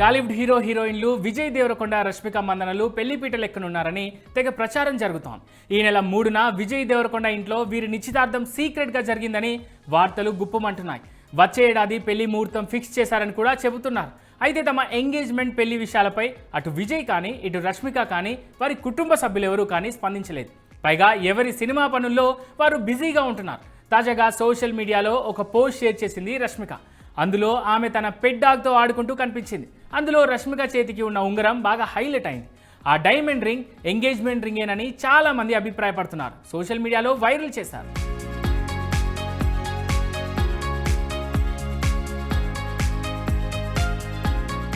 Tollywood hero హీరోయిన్లు విజయ్ దేవరకొండ రష్మిక మందనలు పెళ్ళిపీటలు ఎక్కనున్నారని తెగ ప్రచారం జరుగుతోంది. ఈ నెల మూడున విజయ్ దేవరకొండ ఇంట్లో వీరి నిశ్చితార్థం సీక్రెట్గా జరిగిందని వార్తలు గుప్పమంటున్నాయి. వచ్చే ఏడాది పెళ్ళి ముహూర్తం ఫిక్స్ చేశారని కూడా చెబుతున్నారు. అయితే తమ ఎంగేజ్మెంట్ పెళ్ళి విషయాలపై అటు విజయ్ కానీ ఇటు రష్మిక కానీ వారి కుటుంబ సభ్యులెవరూ కానీ స్పందించలేదు. పైగా ఎవరి సినిమా పనుల్లో వారు బిజీగా ఉంటున్నారు. తాజాగా సోషల్ మీడియాలో ఒక పోస్ట్ షేర్ చేసింది రష్మిక. అందులో ఆమె తన పెట్ డాగ్తో ఆడుకుంటూ కనిపించింది. అందులో రష్మిక చేతికి ఉన్న ఉంగరం బాగా హైలైట్ అయింది. ఆ డైమండ్ రింగ్ ఎంగేజ్మెంట్ రింగేనని చాలా మంది అభిప్రాయపడుతున్నారు. సోషల్ మీడియాలో వైరల్ చేశారు.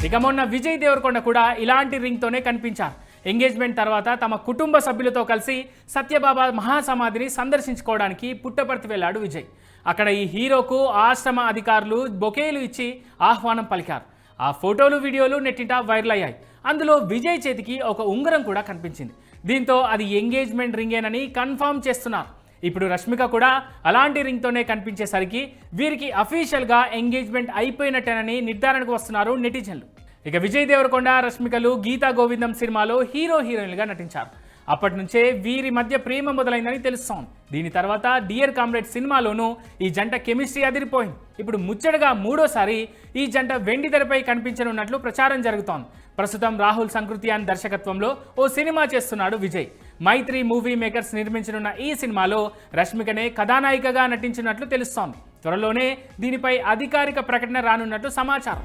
ఇక మొన్న విజయ్ దేవరకొండ కూడా ఇలాంటి రింగ్తోనే కనిపించారు. ఎంగేజ్మెంట్ తర్వాత తమ కుటుంబ సభ్యులతో కలిసి సత్యబాబా మహాసమాధిని సందర్శించుకోవడానికి పుట్టపర్తి వెళ్ళాడు విజయ్. అక్కడ ఈ హీరోకు ఆశ్రమ అధికారులు బొకేలు ఇచ్చి ఆహ్వానం పలికారు. ఆ ఫోటోలు వీడియోలు నెట్టింట వైరల్ అయ్యాయి. అందులో విజయ్ చేతికి ఒక ఉంగరం కూడా కనిపించింది. దీంతో అది ఎంగేజ్మెంట్ రింగేనని కన్ఫర్మ్ చేస్తున్నారు. ఇప్పుడు రష్మిక కూడా అలాంటి రింగ్తోనే కనిపించేసరికి వీరికి అఫీషియల్గా ఎంగేజ్మెంట్ అయిపోయినట్టేనని నిర్ధారణకు వస్తున్నారు నెటిజన్లు. ఇక విజయ్ దేవరకొండ రష్మికలు గీతా గోవిందం సినిమాలో హీరో హీరోయిన్లుగా నటించారు. అప్పటి నుంచే వీరి మధ్య ప్రేమ మొదలైందని తెలుస్తోంది. దీని తర్వాత డియర్ కామ్రేడ్ సినిమాలోనూ ఈ జంట కెమిస్ట్రీ అదిరిపోయింది. ఇప్పుడు ముచ్చటగా మూడోసారి ఈ జంట వెండి తెరపై కనిపించనున్నట్లు ప్రచారం జరుగుతోంది. ప్రస్తుతం రాహుల్ సంకృతియాన్ దర్శకత్వంలో ఓ సినిమా చేస్తున్నాడు విజయ్. మైత్రి మూవీ మేకర్స్ నిర్మించనున్న ఈ సినిమాలో రష్మికనే కథానాయికగా నటించినట్లు తెలుస్తోంది. త్వరలోనే దీనిపై అధికారిక ప్రకటన రానున్నట్లు సమాచారం.